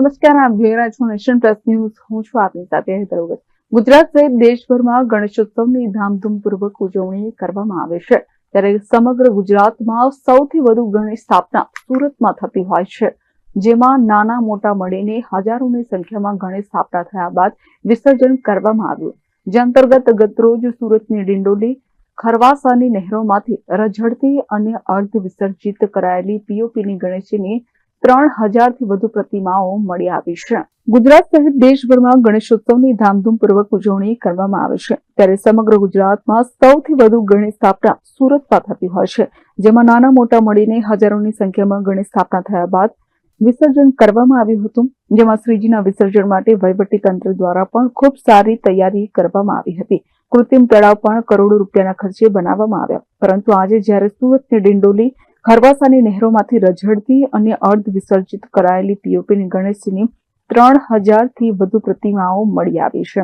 નમસ્કાર, આપ જોઈ રહ્યા છો નેશન પ્લસ ન્યૂઝ. હું છું આપની સાથે હેતર ગુજરાત સહિત દેશભરમાં ગણેશોત્સવની ધામધૂમપૂર્વક ઉજવણી કરવામાં આવે છે. ત્યારે સમગ્ર ગુજરાતમાં સૌથી વધુ ગણેશ સ્થાપના સુરતમાં થતી હોય છે. જેમાં નાના મોટા મળીને હજારોની સંખ્યામાં ગણેશ સ્થાપના થયા બાદ વિસર્જન કરવામાં આવ્યું. જે અંતર્ગત ગતરોજ સુરતની ડિંડોલી, ખરવાસાની નહેરોમાંથી રઝળતી અને અર્ધ વિસર્જિત કરાયેલી પીઓપીની ગણેશજીની ત્રણ હજારથી વધુ પ્રતિમાઓ મળી આવી છે. ગુજરાત સહિત દેશભરમાં ગણેશોત્સવની ધામધૂમપૂર્વક ઉજવણી કરવામાં આવે છે. ત્યારે સમગ્ર ગુજરાતમાં સૌથી વધુ ગણેશ સ્થાપના સુરતમાં થતી હોય છે. જેમાં નાના મોટા મળીને હજારોની સંખ્યામાં ગણેશ સ્થાપના થયા બાદ વિસર્જન કરવામાં આવ્યું હતું. જેમાં શ્રીજીના વિસર્જન માટે વહીવટી તંત્ર દ્વારા પણ ખૂબ સારી તૈયારી કરવામાં આવી હતી. કૃત્રિમ તળાવ પણ કરોડો રૂપિયાના ખર્ચે બનાવવામાં આવ્યા. પરંતુ આજે જ્યારે સુરતની ડિંડોલી ખરવાસાની નહેરોમાંથી રઝળતી અને અર્ધ વિસર્જિત કરાયેલી પીઓપીની ગણેશજીની ત્રણ હજારથી વધુ પ્રતિમાઓ મળી આવી છે.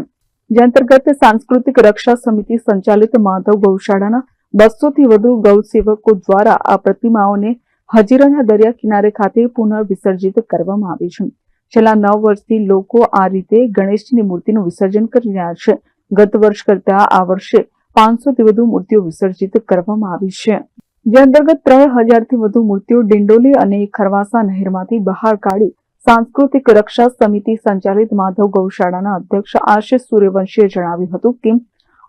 જે અંતર્ગત સાંસ્કૃતિક રક્ષા સમિતિ સંચાલિત માધવ ગૌશાળાના બસોથી વધુ ગૌસેવકો દ્વારા આ પ્રતિમાઓને હજીરાના દરિયા કિનારે ખાતે પુનઃવિસર્જિત કરવામાં આવી છે. છેલ્લા નવ વર્ષથી લોકો આ રીતે ગણેશજીની મૂર્તિનું વિસર્જન કરી રહ્યા છે. ગત વર્ષ કરતા આ વર્ષે પાંચસોથી વધુ મૂર્તિઓ વિસર્જિત કરવામાં આવી છે. જે અંતર્ગત ત્રણ હજારથી વધુ મૂર્તિઓ ડિંડોલી અને ખરવાસા નહેરમાંથી બહાર કાઢી સાંસ્કૃતિક રક્ષા સમિતિ સંચાલિત માધવ ગૌશાળાના અધ્યક્ષ આશિષ સૂર્યવંશીએ જણાવ્યું હતું કે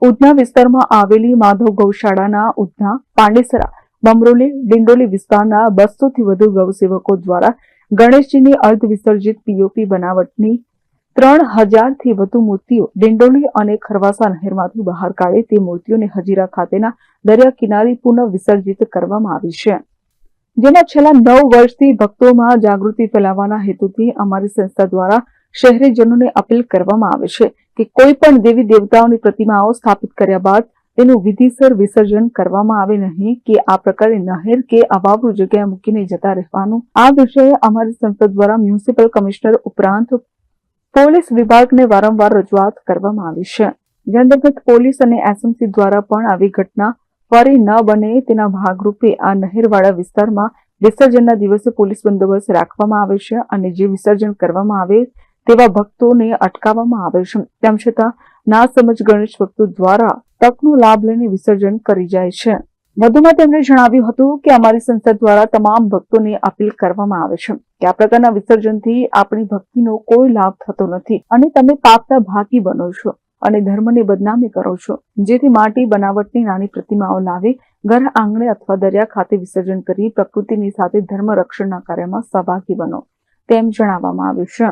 ઉધના વિસ્તારમાં આવેલી માધવ ગૌશાળાના ઉધના પાંડેસરા બમરોલી ડિંડોલી વિસ્તારના બસોથી વધુ ગૌસેવકો દ્વારા ગણેશજીની અર્ધ વિસર્જિત પીઓપી બનાવટની ત્રણ હજારથી વધુ મૂર્તિઓ ડિંડોલી અને ખરવાસા નહેરમાંથી બહાર કાઢી તે મૂર્તિઓને હજીરા ખાતેના દરિયા કિનારે પુનઃ વિસર્જિત કરવામાં આવી છે. જેના છેલ્લા નવ વર્ષથી ભક્તોમાં જાગૃતિ ફેલાવવાના હેતુથી અમારી સંસ્થા દ્વારા શહેરીજનોને અપીલ કરવામાં આવે છે કે કોઈ પણ દેવી દેવતાઓની પ્રતિમાઓ સ્થાપિત કર્યા બાદ તેનું વિધિસર વિસર્જન કરવામાં આવે નહીં કે આ પ્રકારે નહેર કે અભાવરૂ જગ્યાએ મૂકીને જતા રહેવાનું. આ વિષয়ে અમારી સંસ્થા દ્વારા મ્યુનિસિપલ કમિશનર ઉપરાંત પોલીસ વિભાગને વારંવાર રજૂઆત કરવામાં આવી છે. જે અંતર્ગત પોલીસ અને એસએમસી દ્વારા પણ આવી ઘટના ફરી ન બને તેના ભાગરૂપે આ નહેરવાળા વિસ્તારમાં વિસર્જનના દિવસે પોલીસ બંદોબસ્ત રાખવામાં આવે છે અને જે વિસર્જન કરવામાં આવે તેવા ભક્તોને અટકાવવામાં આવે છે. તેમ છતાં ના સમજ ગણેશ ભક્તો દ્વારા તકનો લાભ લઈને વિસર્જન કરી જાય છે. વધુમાં તેમણે જણાવ્યું હતું કે અમારી સંસ્થા દ્વારા તમામ ભક્તોને અપીલ કરવામાં આવે છે કે આ પ્રકારના વિસર્જનથી આપણી ભક્તિનો કોઈ લાભ થતો નથી અને તમે પાપના ભાગી બનો છો અને ધર્મની બદનામી કરો છો. જેથી માટી બનાવટની નાની પ્રતિમાઓ લાવી, ઘર આંગણે અથવા દરિયા ખાતે વિસર્જન કરી, પ્રકૃતિની સાથે ધર્મ રક્ષણના કાર્યમાં સહભાગી બનો તેમ જણાવવામાં આવ્યું છે.